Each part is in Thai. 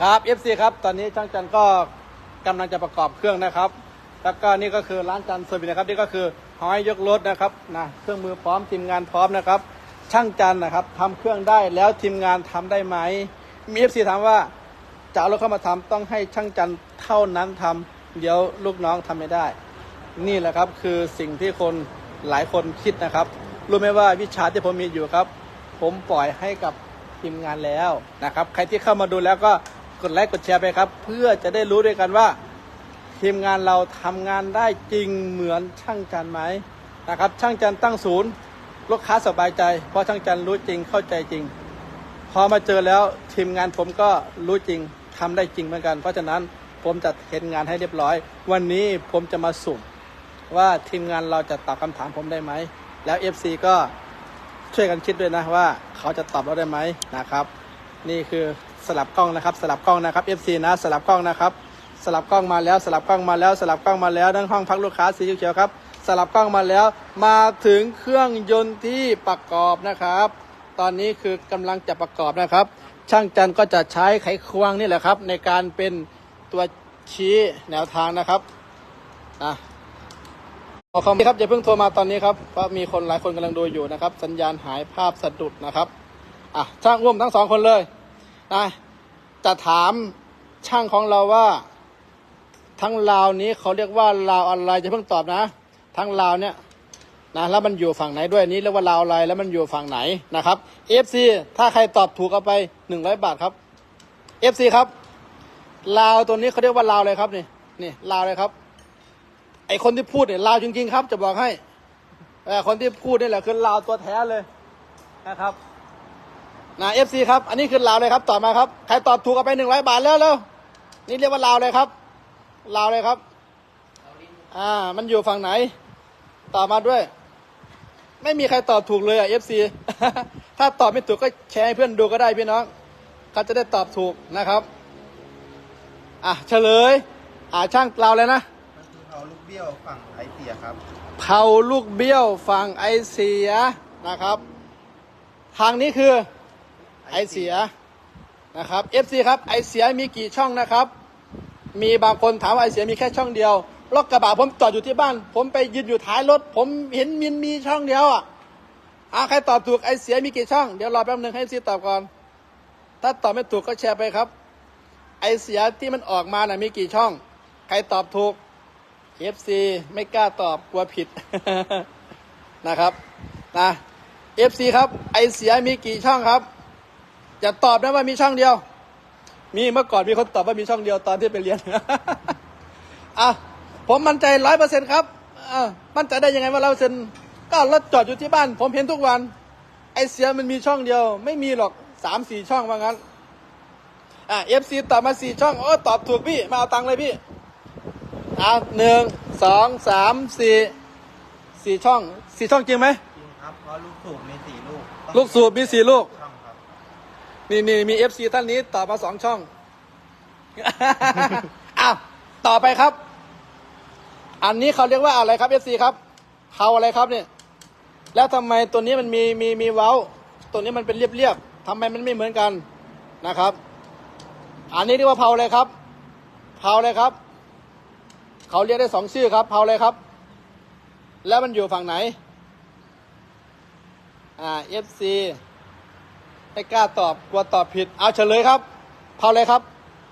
ครับ FC ครับ ตอนนี้ช่างจันก็กำลังจะประกอบเครื่องนะครับ แล้วก็นี่ก็คือร้านจันเซอร์วิสนะครับ นี่ก็คือห้อยยกรถนะครับนะ เครื่องมือพร้อมทีมงานพร้อมนะครับ ช่างจันนะครับทำเครื่องได้แล้วทีมงานทำได้ไหม มี FC ถามว่าจะเอารถเข้ามาทำต้องให้ช่างจันเท่านั้นทำเดี๋ยวลูกน้องทำไม่ได้ นี่แหละครับคือสิ่งที่คนหลายคนคิดนะครับ รู้ไหมว่าวิชาที่ผมมีอยู่ครับ ผมปล่อยให้กับทีมงานแล้วนะครับ ใครที่เข้ามาดูแล้วก็ กดไลค์กดแชร์ไปครับ เพื่อจะได้รู้ด้วยกันว่า ทีมงานเราทำงานได้จริงเหมือนช่างจันไหมนะครับ ช่างจันตั้งศูนย์ลูกค้าสบายใจ เพราะช่างจันรู้จริงเข้าใจจริง พอมาเจอแล้วทีมงานผมก็รู้จริงทำได้จริงเหมือนกัน เพราะฉะนั้นผมจะเห็นงานให้เรียบร้อย วันนี้ผมจะมาสุ่มว่าทีมงานเราจะตอบคำถามผมได้ไหม แล้ว FC ก็ช่วยกันคิดด้วยนะว่าเขาจะตอบเราได้ไหมนะครับ นี่คือสลับกล้องนะครับสลับกล้องนะครับ FC นะสลับกล้องนะครับ สลับกล้องมาแล้วสลับกล้องมาแล้วสลับกล้องมาแล้วนั่งห้องพักลูกค้าสีเขียวครับ สลับกล้องมาแล้ว มาถึงเครื่องยนต์ที่ประกอบนะครับ ตอนนี้คือกำลังจะประกอบนะครับ ช่างจันก็จะใช้ไขควงนี่แหละครับ ในการเป็นตัวชี้แนวทางนะครับอะขอคอมครับอย่าเพิ่งโทรมาตอนนี้ครับเพราะมีคนหลายคนกำลังดูอยู่นะครับ สัญญาณหายภาพสะดุดนะครับ อะช่างร่วมทั้งสองคนเลยนะจะถามช่างของเราว่าทั้งลาวนี้เขาเรียกว่าลาวอะไรจะเพิ่งตอบนะ ทั้งลาวเนี่ยนะแล้วมันอยู่ฝั่งไหนด้วยนี้เรียกว่าลาวอะไรแล้วมันอยู่ฝั่งไหนนะครับ FC ถ้าใครตอบถูกเอาไป 100 บาทครับ FC ครับลาวตัวนี้เขาเรียกว่าลาวอะไรครับนี่นี่ลาวเลยครับ ไอคนที่พูดเนี่ยลาวจริงๆครับ จะบอกให้เออคนที่พูดนี่แหละคือลาวตัวแท้เลยนะครับ นะเอฟซีครับ อันนี้คือลาวเลยครับตอบมาครับ ใครตอบถูกเอาไปหนึ่งร้อยบาทแล้วแล้วนี่เรียกว่าลาวเลยครับ ลาวเลยครับ อ่า มันอยู่ฝั่งไหนตอบมาด้วย ไม่มีใครตอบถูกเลยอะเอฟซีถ้าตอบไม่ถูกก็แชร์ให้เพื่อนดูก็ได้พี่น้องเขาจะได้ตอบถูกนะครับ อะเฉลย อ่าช่างลาวเลยนะมันคือเขาลูกเบี้ยวฝั่งไอเสียครับเผาลูกเบี้ยวฝั่งไอเสียนะครับ ทางนี้คือ ไอเสียนะครับ FC ครับไอเสียมีกี่ช่องนะครับ มีบางคนถามว่าไอเสียมีแค่ช่องเดียวรถกระบะผมจอดอยู่ที่บ้าน ผมไปยืนอยู่ท้ายรถ ผมเห็นมินมีช่องเดียวอะอะใครตอบถูกไอเสียมีกี่ช่องเดี๋ยวรอแป๊บนึงให้ซีตอบก่อน ถ้าตอบไม่ถูกก็แชร์ไปครับ ไอเสียที่มันออกมาน่ะมีกี่ช่อง ใครตอบถูก FC ไม่กล้าตอบกลัวผิดนะครับนะ FC ครับไอเสียมีกี่ช่องครับ จะตอบนะว่ามีช่องเดียว มีเมื่อก่อนมีคนตอบว่ามีช่องเดียวตอนที่ไปเรียนอะผมมั่นใจร้อยเปอร์เซ็นต์ครับอะมั่นใจได้ยังไงว่าร้อยเปอร์เซ็นต์ก็รถจอดอยู่ที่บ้าน ผมเห็นทุกวัน ไอเสียมันมีช่องเดียว ไม่มีหรอกสามสี่ช่องว่างั้นอะ FC ตอบมาสี่ช่องโอ้ตอบถูกพี่ มาเอาตังค์เลยพี่เอาหนึ่งสองสามสี่สี่ช่องสี่ช่องจริงไหม จริงครับเพราะลูกสูบมีสี่ลูกต้องลูกสูบมีสี่ลูกช่องครับ นี่นี่มีเอฟซีท่านนี้ตอบมาสองช่อง อ้าวต่อไปครับ อันนี้เขาเรียกว่าอะไรครับเอฟซีครับเผาอะไรครับเนี่ย แล้วทำไมตัวนี้มันมีมีมีเว้า ตัวนี้มันเป็นเรียบๆทำไมมันไม่เหมือนกันนะครับ อันนี้เรียกว่าเผาอะไรครับเผาอะไรครับ เขาเรียกได้สองชื่อครับเผาอะไรครับ แล้วมันอยู่ฝั่งไหน อ่า FC ไม่กล้าตอบกลัวตอบผิด เอาเฉลยครับเผาอะไรครับ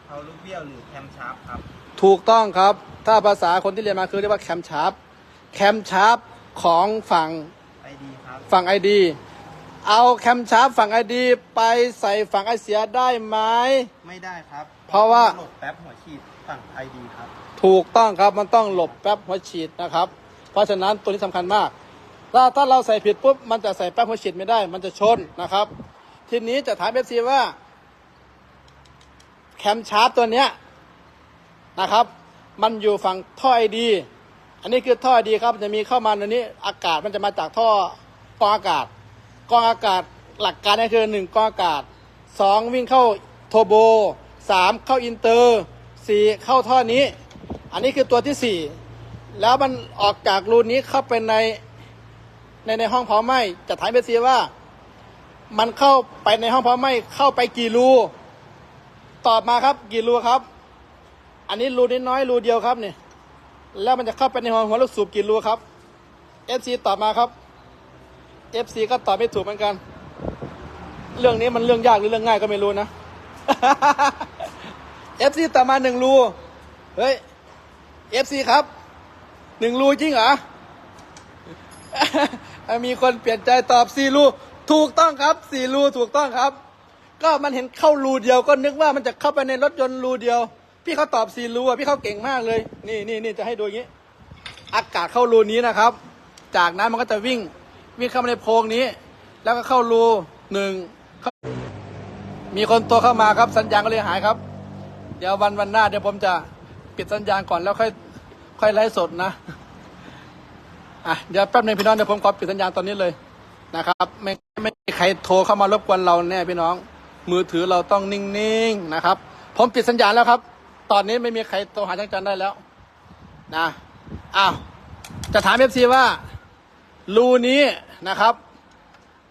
เขาลูกเบี้ยวหรือแคมชาร์ปครับ ถูกต้องครับ ถ้าภาษาคนที่เรียนมาคือเรียกว่าแคมชาร์ปแคมชาร์ปของฝั่ง ไอดีครับ ฝั่งไอดีเอาแคมชาร์ปฝั่งไอดีไปใส่ฝั่งไอเสียได้ไหม ไม่ได้ครับเพราะว่าโหลดแป๊บหัวฉีดฝั่งไอดีครับ ถูกต้องครับมันต้องหลบแป๊บหัวฉีดนะครับ เพราะฉะนั้นตัวนี้สำคัญมากถ้าถ้าเราใส่ผิดปุ๊บมันจะใส่แป๊บหัวฉีดไม่ได้ มันจะชนนะครับ ทีนี้จะถามเอฟซีว่า แคมชาร์ปตัวเนี้ยนะครับ มันอยู่ฝั่งท่อไอดี อันนี้คือท่อไอดีครับจะมีเข้ามาในนี้อากาศมันจะมาจากท่อกรองอากาศกรองอากาศหลักการก็คือหนึ่งกรองอากาศสองวิ่งเข้าโทโบสามเข้าอินเตอร์สี่เข้าท่อนี้ อันนี้คือตัวที่สี่แล้วมันออกจากรูนี้เข้าไปในในในห้องเผาไหม้จะถามเอฟซีว่า มันเข้าไปในห้องเผาะไหม้เข้าไปกี่รู ตอบมาครับ กี่รูครับ อันนี้รูนิดน้อยรูเดียวครับเนี่ยแล้วมันจะเข้าไปในหัวหัวลูกสูบกี่รูครับ FC ตอบมาครับ FC ก็ตอบไม่ถูกเหมือนกัน เรื่องนี้มันเรื่องยากหรือเรื่องง่ายก็ไม่รู้นะ FC ตอบมาหนึ่งรู เฮ้ย FC ครับหนึ่งรูจริงเหรอ มีคนเปลี่ยนใจตอบสี่รู ถูกต้องครับสี่รูถูกต้องครับ ก็มันเห็นเข้ารูเดียวก็นึกว่ามันจะเข้าไปในรถยนต์รูเดียว พี่เขาตอบสี่รูอะพี่เขาเก่งมากเลย นี่นี่นี่จะให้ดูอย่างนี้ อากาศเข้ารูนี้นะครับ จากนั้นมันก็จะวิ่งวิ่งเข้ามาในโพรงนี้ แล้วก็เข้ารูหนึ่งมีคนตัวเข้ามาครับสัญญาณก็เลยหายครับ เดี๋ยววันวันหน้าเดี๋ยวผมจะปิดสัญญาณก่อนแล้วค่อยค่อยไลฟ์สดนะอะเดี๋ยวแป๊บหนึงพี่น้องเดี๋ยวผมขอปิดสัญญาณตอนนี้เลย นะครับ ไม่ไม่มีใครโทรเข้ามารบกวนเราแน่พี่น้อง มือถือเราต้องนิ่งๆนะครับ ผมปิดสัญญาณแล้วครับ ตอนนี้ไม่มีใครโทรหาจังจันได้แล้วนะอ้าวจะถามเอฟซีว่ารูนี้นะครับ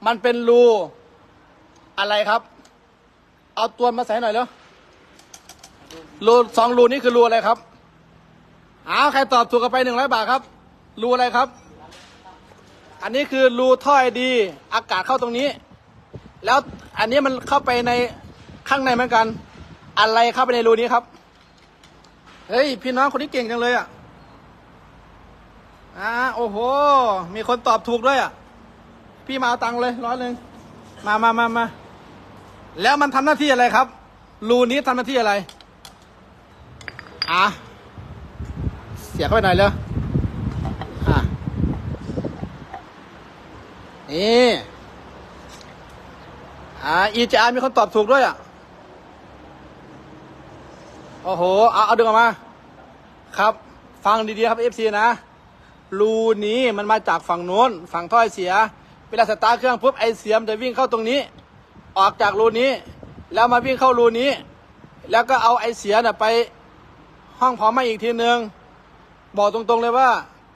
มันเป็นรูอะไรครับ เอาตัวมาใส่หน่อยแล้วรูสองรูนี้คือรูอะไรครับอ้าวใครตอบถูกกันไปหนึ่งร้อยบาทครับรูอะไรครับ อันนี้คือรูท่อไอดี อากาศเข้าตรงนี้ แล้วอันนี้มันเข้าไปในข้างในเหมือนกัน อะไรเข้าไปในรูนี้ครับ เฮ้ย พี่น้องคนนี้เก่งจังเลยอะอ่าโอ้โห มีคนตอบถูกด้วยอะ พี่มาเอาตังค์เลยร้อยหนึ่งมามามามาแล้วมันทำหน้าที่อะไรครับ รูนี้ทำหน้าที่อะไรอะเสียเข้าไปไหน่อยเลยอะ นี่อ่า EJR มีคนตอบถูกด้วยอะ โอ้โห เอาเอาดึงออกมา ครับ ฟังดีๆครับ FC นะ รูนี้มันมาจากฝั่งโน้น ฝั่งท่อไอเสีย เวลาสตาร์เครื่องปุ๊บไอเสียมจะวิ่งเข้าตรงนี้ ออกจากรูนี้ แล้วมาวิ่งเข้ารูนี้ แล้วก็เอาไอเสียน่ะไปห้องเผาไหม้อีกทีหนึ่งบอกตรงๆเลยว่า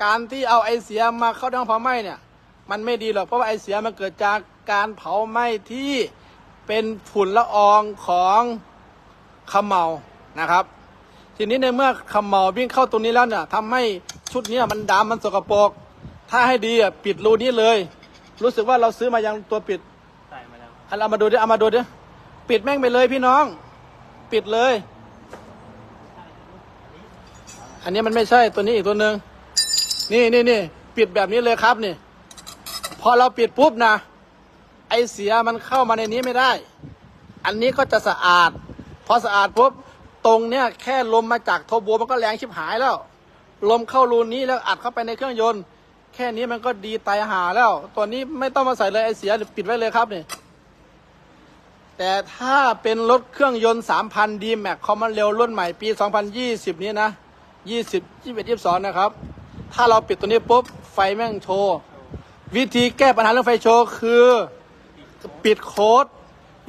การที่เอาไอเสียมาเข้าห้องเผาไหม้เนี่ย มันไม่ดีหรอกเพราะว่าไอเสียมันเกิดจากการเผาไหม้ที่เป็นฝุ่นละอองของเขมเมานะครับ ทีนี้ในเมื่อเขมเมาวิ่งเข้าตรงนี้แล้วเนี่ยทำให้ชุดเนี้มันดำมันสกปรกถ้าให้ดีอะปิดรูนี้เลย รู้สึกว่าเราซื้อมายังตัวปิดใส่มาแล้วอันเอามาดูดิเอามาดูดิปิดแม่งไปเลยพี่น้อง ปิดเลย อันนี้มันไม่ใช่ตัวนี้อีกตัวหนึ่งนี่นี่นี่ปิดแบบนี้เลยครับนี่พ อเราปิดปุ๊บนะ ไอเสียมันเข้ามาในนี้ไม่ได้ อันนี้ก็จะสะอาด พอสะอาดปุ๊บตรงเนี้ยแค่ลมมาจากโทโบมันก็แรงชิบหายแล้ว ลมเข้ารูนี้แล้วอัดเข้าไปในเครื่องยนต์ แค่นี้มันก็ดีตายหาแล้ว ตัวนี้ไม่ต้องมาใส่เลยไอเสียปิดไว้เลยครับนี่แต่ถ้าเป็นรถเครื่องยนต์ 3,000 d m a x คอมมันเร็วรุ่นใหม่ปี 2020 นี้นะ 20 21 22 นะครับ ถ้าเราปิดตัวนี้ปุ๊บ ไฟแม่งโชว์ วิธีแก้ปัญหาเรื่องไฟโชว์คือปิดโค้ด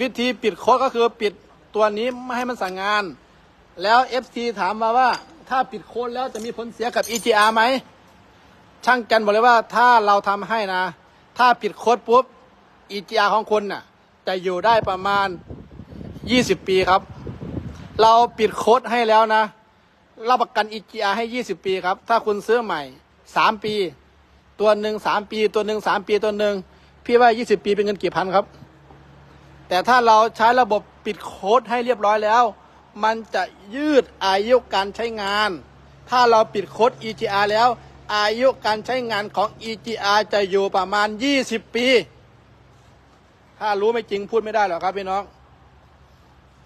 วิธีปิดโค้ดก็คือปิดตัวนี้ไม่ให้มันสั่งงาน แล้ว FT ถามมาว่า ถ้าปิดโค้ดแล้วจะมีผลเสียกับ EGR ไหมช่างกันบอกเลยว่าถ้าเราทำให้นะ ถ้าปิดโค้ดปุ๊บ EGR ของคุณน่ะจะอยู่ได้ประมาณ 20 ปีครับ เราปิดโค้ดให้แล้วนะรับประกัน EGR ให้ 20 ปีครับ ถ้าคุณซื้อใหม่ 3 ปี ตัวหนึ่ง3ปี ตัวหนึ่ง3ปีตัวหนึ่งพี่ว่า20ปีเป็นเงินกี่พันครับ แต่ถ้าเราใช้ระบบปิดโค้ดให้เรียบร้อยแล้ว มันจะยืดอายุการใช้งาน ถ้าเราปิดโค้ด EGR แล้ว อายุการใช้งานของ EGR จะอยู่ประมาณ 20 ปี ถ้ารู้ไม่จริงพูดไม่ได้หรอกครับพี่น้อง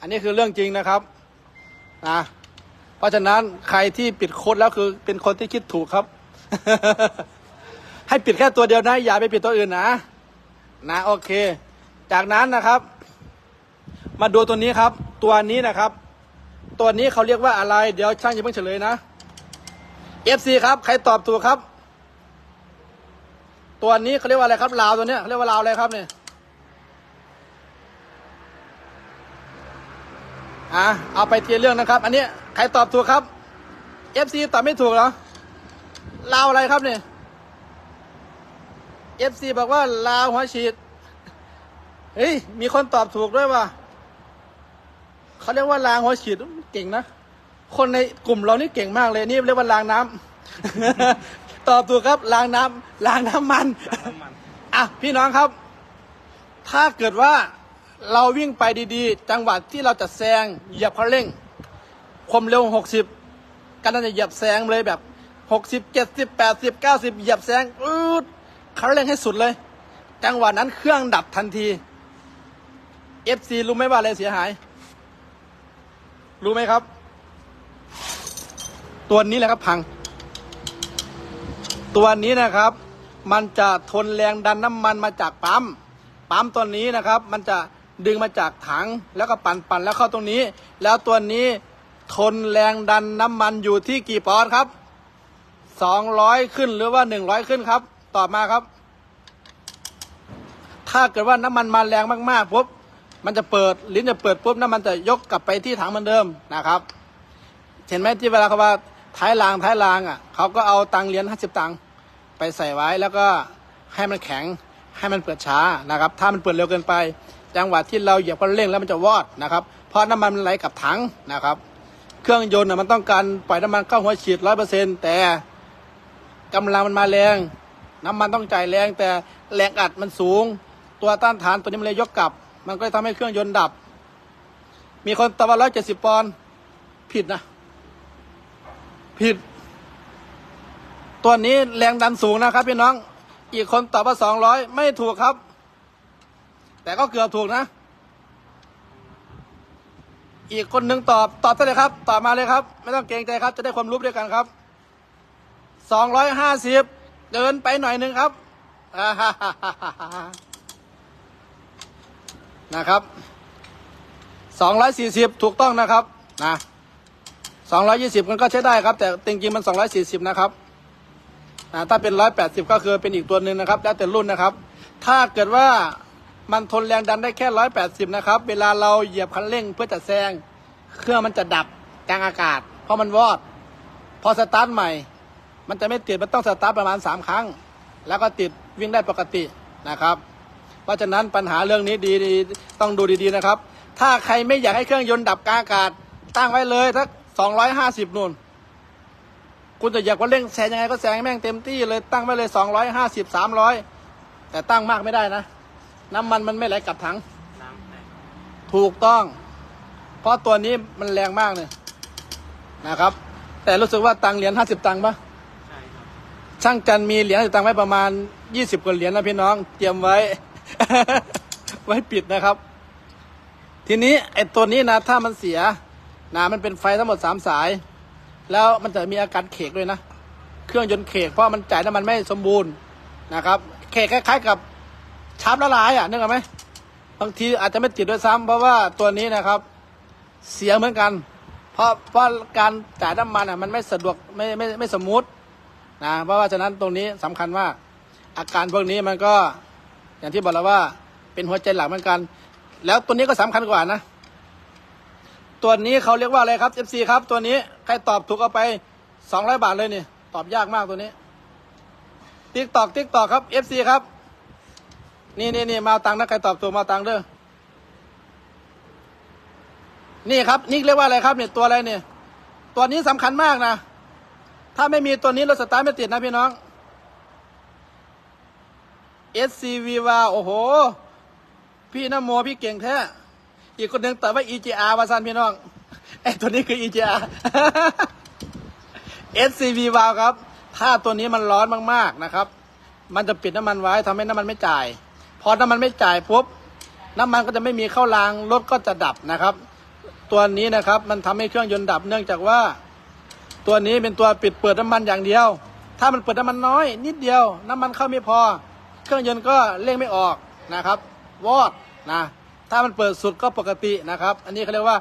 อันนี้คือเรื่องจริงนะครับนะเพราะฉะนั้นใครที่ปิดโค้ดแล้วคือเป็นคนที่คิดถูกครับ ให้ปิดแค่ตัวเดียวนะ อย่าไปปิดตัวอื่นนะ นะโอเค จากนั้นนะครับ มาดูตัวนี้ครับ ตัวนี้นะครับ ตัวนี้เขาเรียกว่าอะไร เดี๋ยวช่างจะเพิ่งเฉลยนะ FC ครับ ใครตอบถูกครับ ตัวนี้เขาเรียกว่าอะไรครับลาวตัวเนี้ยเขาเรียกว่าลาวอะไรครับเนี่ยอะเอาไปเทีละเรื่องนะครับ อันนี้ใครตอบถูกครับ FC ตอบไม่ถูกเหรอลาวอะไรครับเนี่ย FC บอกว่าลาวหัวฉีด เฮ้ย มีคนตอบถูกด้วยว่ะเขาเรียกว่าลางหัวฉีดเก่งนะ คนในกลุ่มเรานี่เก่งมากเลย นี่เรียกว่าลางน้ำตอบถูกครับลางน้ำลางน้ำมันนมัน อะ พี่น้องครับ ถ้าเกิดว่าเราวิ่งไปดีๆ จังหวะที่เราจะแซงเหยียบคันเร่ง ความเร็ว 60 กันน่าจะเหยียบแซงเลยแบบ 60 70 80 90 เหยียบแซงอืด คันเร่งให้สุดเลย จังหวะนั้นเครื่องดับทันที FC รู้ไหมว่าอะไรเสียหาย รู้ไหมครับ ตัวนี้แหละครับพัง ตัวนี้นะครับ มันจะทนแรงดันน้ำมันมาจากปั๊ม ปั๊มตัวนี้นะครับ มันจะดึงมาจากถังแล้วก็ปั่นปั่นแล้วเข้าตรงนี้ แล้วตัวนี้ทนแรงดันน้ำมันอยู่ที่กี่ปอนด์ครับสองร้อยขึ้นหรือว่าหนึ่งร้อยขึ้นครับ ตอบมาครับ ถ้าเกิดว่าน้ำมันมาแรงมากๆปุ๊บมันจะเปิดลิ้นจะเปิดปุ๊บน้ำมันจะยกกลับไปที่ถังเหมือนเดิมนะครับ เห็นไหมที่เวลาเขาว่าท้ายรางท้ายรางอะเขาก็เอาตังเหรียญห้าสิบตังไปใส่ไว้แล้วก็ให้มันแข็งให้มันเปิดช้านะครับ ถ้ามันเปิดเร็วเกินไป จังหวะที่เราเหยียบคันเร่งแล้วมันจะวอดนะครับ เพราะน้ำมันมันไหลกลับถังนะครับ เครื่องยนต์น่ะมันต้องการปล่อยน้ำมันเข้าหัวฉีดร้อยเปอร์เซ็นต์แต่กำลังมันมาแรง น้ำมันต้องจ่ายแรงแต่แรงอัดมันสูง ตัวต้านทานตัวนี้มันเลยยกกลับ มันก็เลยทำให้เครื่องยนต์ดับ มีคนตอบว่าร้อยเจ็ดสิบปอนด์ผิดนะ ผิด ตัวนี้แรงดันสูงนะครับพี่น้อง อีกคนตอบว่าสองร้อยไม่ถูกครับ แต่ก็เกือบถูกนะ อีกคนหนึ่งตอบตอบได้เลยครับ ตอบมาเลยครับ ไม่ต้องเกรงใจครับ จะได้ความรู้ด้วยกันครับสองร้อยห้าสิบ เดินไปหน่อยหนึ่งครับนะครับสองร้อยสี่สิบถูกต้องนะครับนะสองร้อยยี่สิบมันก็ใช้ได้ครับ แต่จริงๆมันสองร้อยสี่สิบนะครับอ่าถ้าเป็นร้อยแปดสิบก็คือเป็นอีกตัวหนึ่งนะครับ แล้วแต่รุ่นนะครับ ถ้าเกิดว่ามันทนแรงดันได้แค่ร้อยแปดสิบนะครับ เวลาเราเหยียบคันเร่งเพื่อจะแซง เครื่องมันจะดับกลางอากาศ เพราะมันวอด พอสตาร์ทใหม่ มันจะไม่ติดมันต้องสตาร์ทประมาณสามครั้ง แล้วก็ติดวิ่งได้ปกตินะครับ เพราะฉะนั้นปัญหาเรื่องนี้ดีดีต้องดูดีๆนะครับ ถ้าใครไม่อยากให้เครื่องยนต์ดับกลางอากาศตั้งไว้เลยสักสองร้อยห้าสิบนู่นคุณจะอยากว่าเร่งแซงยังไงก็แซงแม่งเต็มที่เลยตั้งไว้เลยสองร้อยห้าสิบสามร้อยแต่ตั้งมากไม่ได้นะ น้ำมันมันไม่ไหลกลับถังถูกต้อง เพราะตัวนี้มันแรงมากเลยนะครับ แต่รู้สึกว่าตังเหรียญห้าสิบตังค์ปะใช่ครับ ช่างจันมีเหรียญห้าสิบตังไว้ประมาณยี่สิบกว่าเหรียญนะพี่น้อง เตรียมไว้ ไว้ปิดนะครับ ทีนี้ไอ้ตัวนี้นะถ้ามันเสียนะมันเป็นไฟทั้งหมดสามสาย แล้วมันจะมีอาการเขกด้วยนะ เครื่องยนต์เขกเพราะมันจ่ายน้ำมันไม่สมบูรณ์นะครับ เขกคล้าย ๆ กับชาร์ปละลายอะนึกออกไหมบางทีอาจจะไม่ติดด้วยซ้ำเพราะว่าตัวนี้นะครับ เสียเหมือนกัน เพราะเพราะการจ่ายน้ำมันอะมันไม่สะดวกไม่ไม่ไม่สมูท นะเพราะว่าฉะนั้นตรงนี้สำคัญมาอาการพวกนี้มันก็อย่างที่บอกแล้วว่า เป็นหัวใจหลักเหมือนกัน แล้วตัวนี้ก็สำคัญกว่านะ ตัวนี้เขาเรียกว่าอะไรครับ FC ครับตัวนี้ใครตอบถูกเอาไปสองร้อยบาทเลยนี่ตอบยากมากตัวนี้ติ๊กตอกติ๊กตอกครับ FC ครับ นี่นี่นี่มาตังค์นะใครตอบถูกมาเอาตังค์เด้อนี่ครับนี่เรียกว่าอะไรครับเนี่ยตัวอะไรเนี่ยตัวนี้สำคัญมากนะ ถ้าไม่มีตัวนี้รถสตาร์ทไม่ติดนะพี่น้อง SCV ว่าโอ้โห พี่นโมพี่เก่งแท้ อีกคนหนึ่งแต่ว่า EGR วาซันพี่น้องไอ้ตัวนี้คือ EGR SCV วาครับ ถ้าตัวนี้มันร้อนมากๆนะครับ มันจะปิดน้ำมันไว้ทำให้น้ำมันไม่จ่าย พอน้ำมันไม่จ่ายปุ๊บน้ำมันก็จะไม่มีเข้ารางรถก็จะดับนะครับ ตัวนี้นะครับมันทำให้เครื่องยนต์ดับเนื่องจากว่า ตัวนี้เป็นตัวปิดเปิดน้ำมันอย่างเดียว ถ้ามันเปิดน้ำมันน้อย นิดเดียว น้ำมันเข้าไม่พอ เครื่องยนต์ก็เร่งไม่ออกนะครับ วอดนะ ถ้ามันเปิดสุดก็ปกตินะครับ อันนี้เขาเรียกว่า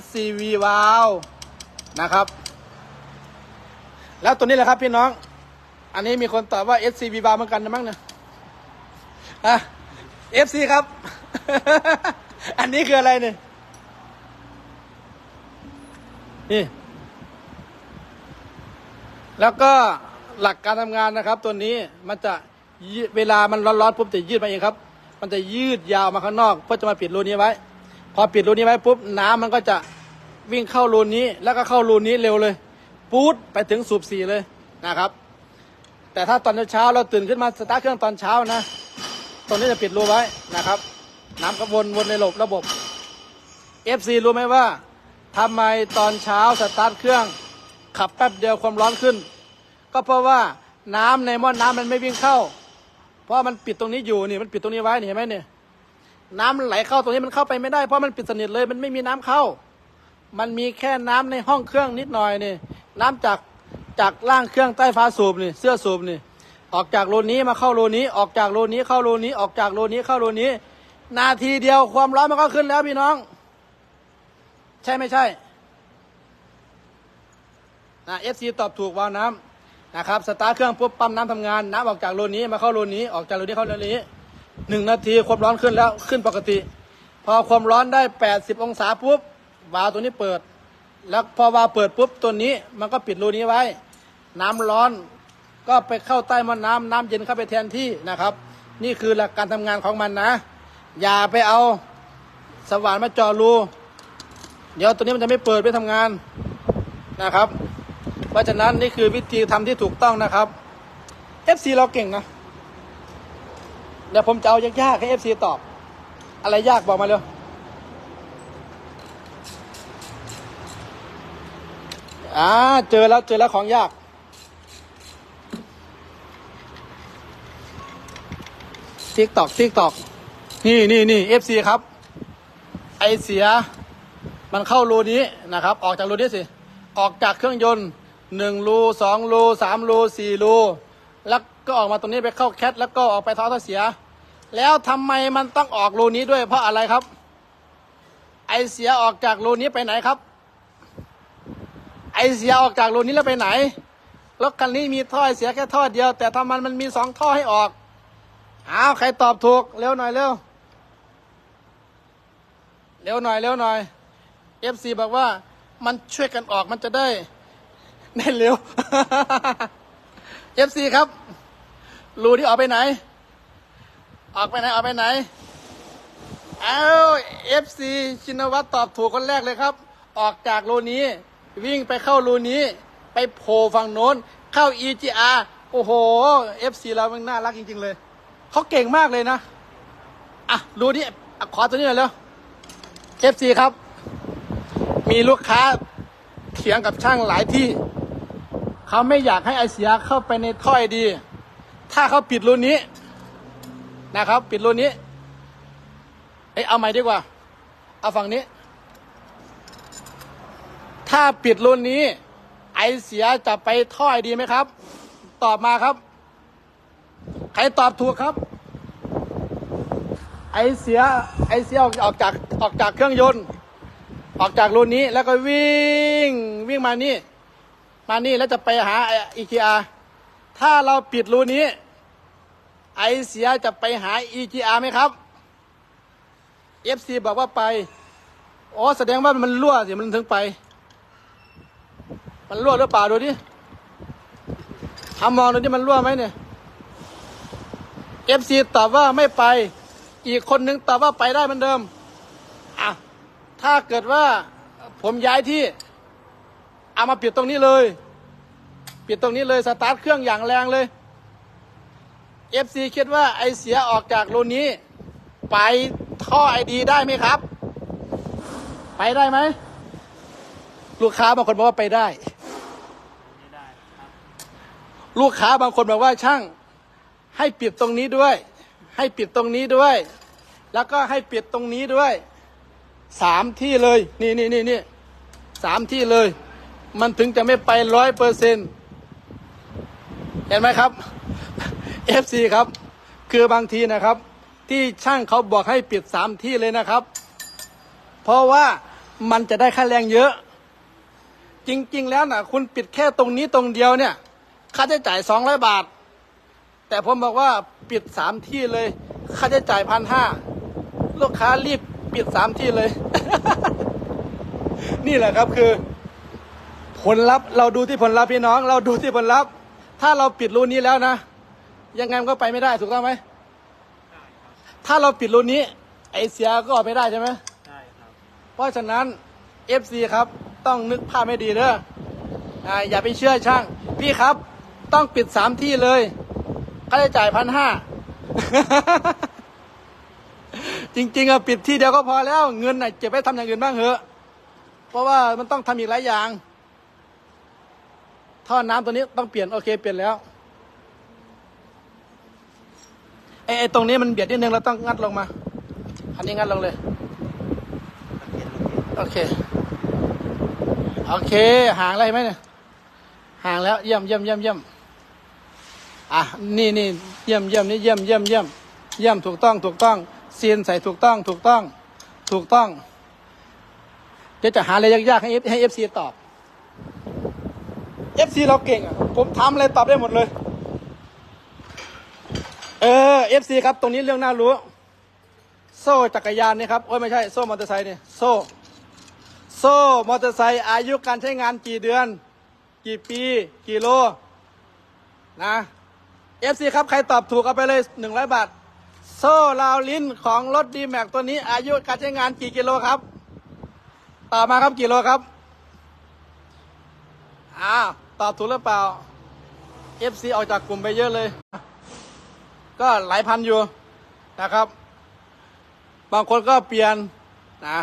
SCV valve นะครับ แล้วตัวนี้แหละครับพี่น้อง อันนี้มีคนตอบว่า SCV valve เหมือนกันนะมั้งเนี่ยอะ FC ครับ อันนี้คืออะไรเนี่ยนี่ แล้วก็หลักการทำงานนะครับ ตัวนี้มันจะเวลามันร้อนๆปุ๊บจะยืดมาเองครับ มันจะยืดยาวมาข้างนอกเพื่อจะมาปิดรูนี้ไว้ พอปิดรูนี้ไว้ปุ๊บน้ำมันก็จะวิ่งเข้ารูนี้ แล้วก็เข้ารูนี้เร็วเลย ปูดไปถึงสูบสี่เลยนะครับ แต่ถ้าตอนเช้าเราตื่นขึ้นมาสตาร์ทเครื่องตอนเช้านะตรงนี้จะปิดรูไว้นะครับ น้ำก็วนวนในระบบระบบ FC รู้ไหมว่าทำไมตอนเช้าสตาร์ทเครื่องขับแป๊บเดียวความร้อนขึ้น ก็เพราะว่าน้ำในหม้อน้ำมันไม่วิ่งเข้า เพราะมันปิดตรงนี้อยู่นี่มันปิดตรงนี้ไว้นี่เห็นไหมเนี่ยน้ำไหลเข้าตรงนี้มันเข้าไปไม่ได้เพราะมันปิดสนิทเลย มันไม่มีน้ำเข้า มันมีแค่น้ำในห้องเครื่องนิดหน่อยนี่น้ำจากจากล่างเครื่องใต้ฟ้าสูบนี่เสื้อสูบนี่ออกจากโลนี้มาเข้าโลนี้ ออกจากโลนี้เข้าโลนี้ออกจากโลนี้เข้าโลนี้ นาทีเดียวความร้อนมันก็ขึ้นแล้วพี่น้อง ใช่ไม่ใช่นะเอฟซีตอบถูกวาวน้ำ นะครับสตาร์ทเครื่องปุ๊บปั๊มน้ำทำงานน้ำออกจากโลนี้มาเข้าโลนี้ออกจากโลนี้เข้าโลนี้หนึ่งนาทีความร้อนขึ้นแล้วขึ้นปกติ พอความร้อนได้ 80 องศาปุ๊บวาล์วตัวนี้เปิด แล้วพอวาล์วเปิดปุ๊บตัวนี้มันก็ปิดรูนี้ไว้ น้ำร้อนก็ไปเข้าใต้มอน้ำน้ำเย็นเข้าไปแทนที่นะครับ นี่คือหลักการทำงานของมันนะ อย่าไปเอาสว่านมาจาะรูเดี๋ยวตัวนี้มันจะไม่เปิดไปทำงานนะครับ เพราะฉะนั้นนี่คือวิธีทำที่ถูกต้องนะครับ FC เราเก่งนะ เดี๋ยวผมจะเอายากๆให้ FC ตอบ อะไรยากบอกมาเร็วอ่าเจอแล้วเจอแล้วของยากทิกตอกทิกตอกนี่นี่นี่เอฟซีครับ ไอเสีย มันเข้ารูนี้นะครับ ออกจากรูนี้สิ ออกจากเครื่องยนต์ หนึ่งรูสองรูสามรูสี่รูแล้วก็ออกมาตรงนี้ไปเข้าแคทแล้วก็ออกไปท่อท่อเสีย แล้วทำไมมันต้องออกรูนี้ด้วยเพราะอะไรครับ ไอเสียออกจากรูนี้ไปไหนครับ ไอเสียออกจากรูนี้แล้วไปไหนรถคันนี้มีท่อไอเสียแค่ท่อเดียว แต่ทำไมมันมีสองท่อให้ออกอ้าวใครตอบถูกเร็วหน่อยเร็วเร็วหน่อยเร็วหน่อย FC บอกว่ามันช่วยกันออกมันจะได้ ได้เร็ว FC ครับ รูที่ออกไปไหน ออกไปไหน ออกไปไหนอ้าว FC ชินวัตรตอบถูกคนแรกเลยครับ ออกจากรูนี้ วิ่งไปเข้ารูนี้ ไปโผล่ฝั่งโน้น เข้า EGR โอ้โห FC เรามันน่ารักจริง ๆ เลย เขาเก่งมากเลยนะ อะ รูนี้ขอตัวนี้หน่อยเร็ว FC ครับ มีลูกค้าเถียงกับช่างหลายที่ เขาไม่อยากให้ไอเสียเข้าไปในถ้อยดี ถ้าเขาปิดรูนี้นะครับ ปิดรูนี้เอ้เอาใหม่ดีกว่า เอาฝั่งนี้ ถ้าปิดรุ่นนี้ ไอเสียจะไปถ้อยดีไหมครับ ตอบมาครับ ใครตอบถูกครับ ไอเสียไอเสียออกออกจากออกจากเครื่องยนต์ ออกจากรุ่นนี้แล้วก็วิ่งวิ่งมานี่ มานี่แล้วจะไปหาอีคีอาถ้าเราปิดรูนี้ ไอเสียจะไปหาอีคีอาไหมครับ FC บอกว่าไปอ๋อแสดงว่ามันรั่วสิมันถึงไป มันรั่วหรือเปล่าดูดิทำมองดูดิมันรั่วไหมเนี่ย FC ตอบว่าไม่ไป อีกคนนึงตอบว่าไปได้เหมือนเดิมอะถ้าเกิดว่าผมย้ายที่ เอามาปิดตรงนี้เลย ปิดตรงนี้เลยสตาร์ทเครื่องอย่างแรงเลย FC คิดว่าไอเสียออกจากรูนี้ ไปท่อไอดีได้ไหมครับ ไปได้ไหม ลูกค้าบางคนบอกว่าไปได้ไได้ ลูกค้าบางคนบอกว่าช่าง ให้ปิดตรงนี้ด้วย ให้ปิดตรงนี้ด้วย แล้วก็ให้ปิดตรงนี้ด้วยสามที่เลย นี่นี่นี่นี่สามที่เลย มันถึงจะไม่ไปร้อยเปอร์เซ็นเห็นไหมครับ FC ครับ คือบางทีนะครับ ที่ช่างเขาบอกให้ปิดสามที่เลยนะครับ เพราะว่ามันจะได้ค่าแรงเยอะ จริง ๆ แล้วนะคุณปิดแค่ตรงนี้ตรงเดียวเนี่ย ค่าใช้จ่ายสองร้อยบาท แต่ผมบอกว่าปิดสามที่เลย ค่าใช้จ่ายพันห้าลูกค้ารีบปิดสามที่เลย นี่แหละครับคือ ผลลัพธ์เราดูที่ผลลัพธ์พี่น้อง เราดูที่ผลลัพธ์ ถ้าเราปิดรูนี้แล้วนะ ยังไงมันก็ไปไม่ได้ถูกต้องไหมได้ครับถ้าเราปิดรูนี้ ไอเสียก็ออกไม่ได้ใช่ไหมได้ครับเพราะฉะนั้น FC ครับต้องนึกภาพไม่ดีเด้ออ่าอย่าไปเชื่อช่าง พี่ครับต้องปิดสามที่เลยค่าใช้จ่ายพันห้าจริงๆอะปิดที่เดียวก็พอแล้วเงินน่ะเก็บไว้ทำอย่างอื่นบ้างเถอะ เพราะว่ามันต้องทำอีกหลายอย่าง ท่อน้ำตัวนี้ต้องเปลี่ยนโอเคเปลี่ยนแล้วไอ้ไอ้ตรงนี้มันเบียดนิดนึงเราต้องงัดลงมา อันนี้งัดลงเลย โอเค โอเค ห่างอะไรไหมเนี่ย ห่างแล้ว เยี่ยมเยี่ยมเยี่ยมเยี่ยมอะ นี่นี่เยี่ยมเยี่ยมนี่เยี่ยมเยี่ยมเยี่ยมเยี่ยมถูกต้อง ถูกต้องเซียนใส่ถูกต้อง ถูกต้อง ถูกต้อง เดี๋ยวจะหาอะไรยากๆให้ F ให้เอฟซีตอบ เอฟซีเราเก่งอะผมทำอะไรตอบได้หมดเลย เออเอฟซีครับ ตรงนี้เรื่องน่ารู้ โซ่จักรยานนี่ครับ โอ้ยไม่ใช่ โซ่มอเตอร์ไซค์นี่ โซ่ โซ่มอเตอร์ไซค์อายุการใช้งานกี่เดือน กี่ปี กี่โล นะเอฟซีครับ ใครตอบถูกเอาไปเลยหนึ่งร้อยบาท โซ่ราวลิ้นของรถดีแม็กตัวนี้ อายุการใช้งานกี่กิโลครับตอบมาครับกี่โลครับ อ้าวตอบถูกหรือเปล่า FC ออกจากกลุ่มไปเยอะเลย ก็หลายพันอยู่นะครับ บางคนก็เปลี่ยนนะ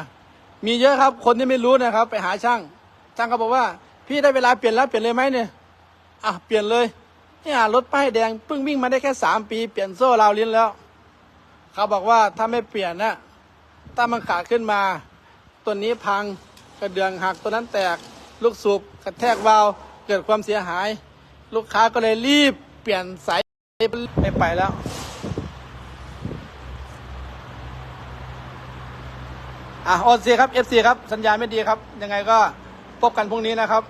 มีเยอะครับ คนที่ไม่รู้นะครับ ไปหาช่าง ช่างเขาบอกว่า พี่ได้เวลาเปลี่ยนแล้วเปลี่ยนเลยไหมเนี่ยอะเปลี่ยนเลยเนี่ยรถป้ายแดงเพิ่งวิ่งมาได้แค่สามปีเปลี่ยนโซ่ราวลิ้นแล้ว เขาบอกว่าถ้าไม่เปลี่ยนนะถ้ามันขาดขึ้นมา ตัวนี้พังกระเดืองหักตัวนั้นแตก ลูกสูบกระแทกวาล์วเกิดความเสียหาย ลูกค้าก็เลยรีบเปลี่ยนสายไม่ไปแล้ว อะโอเคครับเอฟซีครับ สัญญาณไม่ดีครับ ยังไงก็พบกันพรุ่งนี้นะครับ